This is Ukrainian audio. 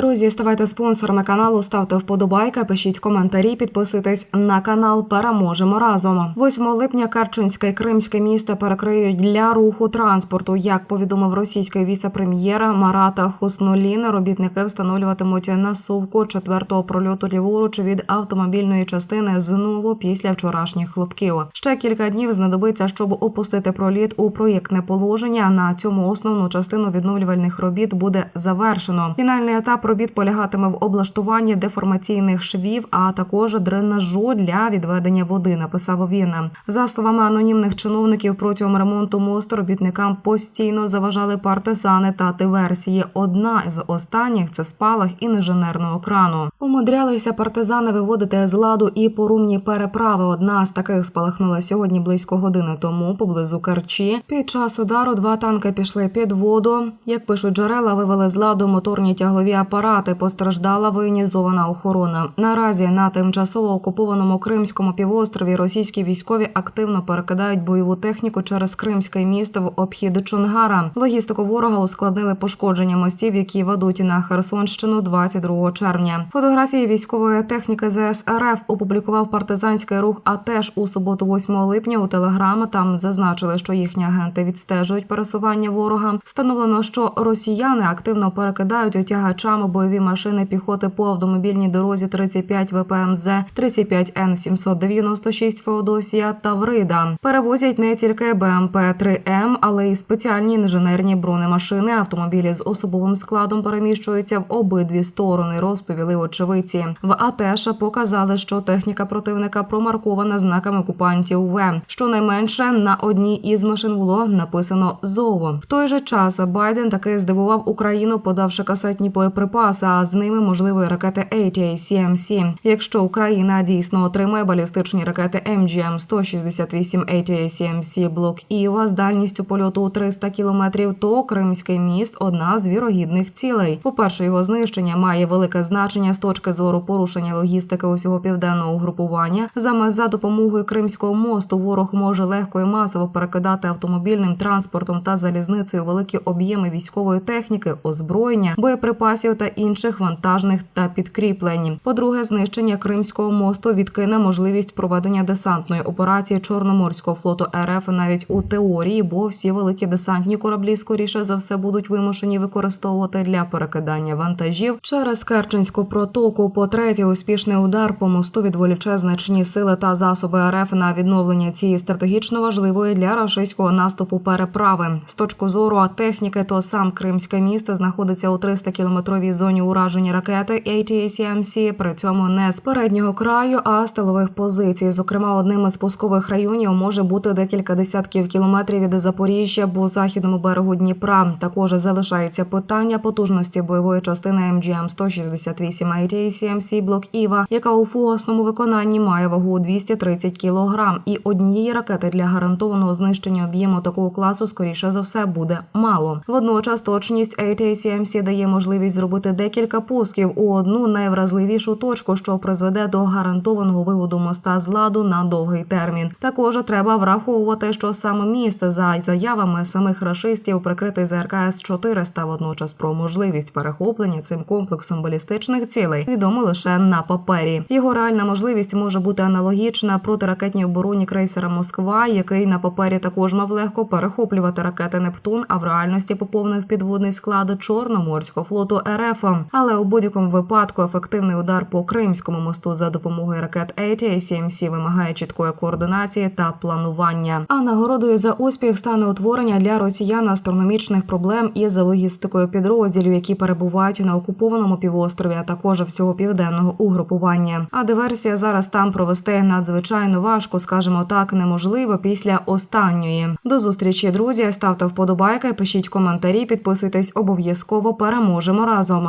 Друзі, ставайте спонсорами каналу, ставте вподобайки, пишіть коментарі, підписуйтесь на канал. Переможемо разом. 8 липня Керченське і Кримське місто перекриють для руху транспорту. Як повідомив російський віце-прем'єр Марата Хуснулін, робітники встановлюватимуть насувку четвертого прольоту ліворуч від автомобільної частини знову після вчорашніх хлопків. Ще кілька днів знадобиться, щоб опустити проліт у проєктне положення. На цьому основну частину відновлювальних робіт буде завершено. Фінальний етап робіт полягатиме в облаштуванні деформаційних швів, а також дренажу для відведення води. Написав він. За словами анонімних чиновників, протягом ремонту мосту робітникам постійно заважали партизани та диверсії. Одна з останніх це спалах інженерного крану. Умудрялися партизани виводити з ладу і порумні переправи. Одна з таких спалахнула сьогодні близько години тому поблизу Керчі. Під час удару два танки пішли під воду. Як пишуть джерела, вивели з ладу моторні тяглові апарати. Постраждала воєнізована охорона. Наразі на тимчасово окупованому Кримському півострові російські військові активно перекидають бойову техніку через Кримське місто в обхід Чонгара. Логістику ворога ускладнили пошкодження мостів, які ведуть на Херсонщину 22 червня. Фотографії військової техніки ЗС РФ опублікував партизанський рух. А теж у суботу, 8 липня, у телеграма там зазначили, що їхні агенти відстежують пересування ворога. Встановлено, що росіяни активно перекидають отягачами бойові машини піхоти по автомобільній дорозі 35 ВПМЗ, 35 Н 796 Феодосія та Врида. Перевозять не тільки БМП 3М, але й спеціальні інженерні бронемашини. Автомобілі з особовим складом переміщуються в обидві сторони. Розповіли очевидці. В АТШ показали, що техніка противника промаркована знаками окупантів В. Щонайменше на одній із машин було написано ЗОВО. В той же час Байден таки здивував Україну, подавши касетні боєприпаси, а з ними можливо і ракети ATACMC. Якщо Україна дійсно отримає балістичні ракети MGM 168 ATACMC блок Іва з дальністю польоту у 300 кілометрів, то Кримський міст одна з вірогідних цілей. По перше, його знищення має велике значення з точки зору порушення логістики усього південного угрупування. Саме за допомогою Кримського мосту ворог може легко і масово перекидати автомобільним транспортом та залізницею великі об'єми військової техніки, озброєння, боєприпасів та інших вантажних та підкріплень. По-друге, знищення Кримського мосту відкине можливість проведення десантної операції Чорноморського флоту РФ навіть у теорії, бо всі великі десантні кораблі скоріше за все будуть вимушені використовувати для перекидання вантажів через Керченську протоку. По третє, успішний удар по мосту відволіче значні сили та засоби РФ на відновлення цієї стратегічно важливої для рашистського наступу переправи. З точки зору техніки, то сам Кримське місто знаходиться у 300 кілометровій зоні ураження ракети ATACMC, при цьому не з переднього краю, а з тилових позицій. Зокрема, одним із пускових районів може бути декілька десятків кілометрів від Запоріжжя по західному берегу Дніпра. Також залишається питання потужності бойової частини МГМ 168 ATACMC блок Іва, яка у фугасному виконанні має вагу 230 кілограм, і однієї ракети для гарантованого знищення об'єму такого класу скоріше за все буде мало. Водночас точність ATACMC дає можливість зробити декілька пусків у одну найвразливішу точку, що призведе до гарантованого виводу моста з ладу на довгий термін. Також треба враховувати, що саме місто за заявами самих рашистів прикритий ЗРКС 400 водночас про можливість перехоплення цим комплексом балістичних цілей відомо лише на папері. Його реальна можливість може бути аналогічна протиракетній обороні крейсера Москва, який на папері також мав легко перехоплювати ракети Нептун, а в реальності поповнив підводний склад Чорноморського флоту РФ. Але у будь-якому випадку ефективний удар по Кримському мосту за допомогою ракет ATACMC вимагає чіткої координації та планування. А нагородою за успіх стане утворення для росіян астрономічних проблем із логістикою підрозділів, які перебувають на окупованому півострові, а також всього південного угрупування. А диверсія зараз там провести надзвичайно важко, скажімо так, неможливо після останньої. До зустрічі, друзі. Ставте вподобайки, пишіть коментарі, підписуйтесь обов'язково. Переможемо разом.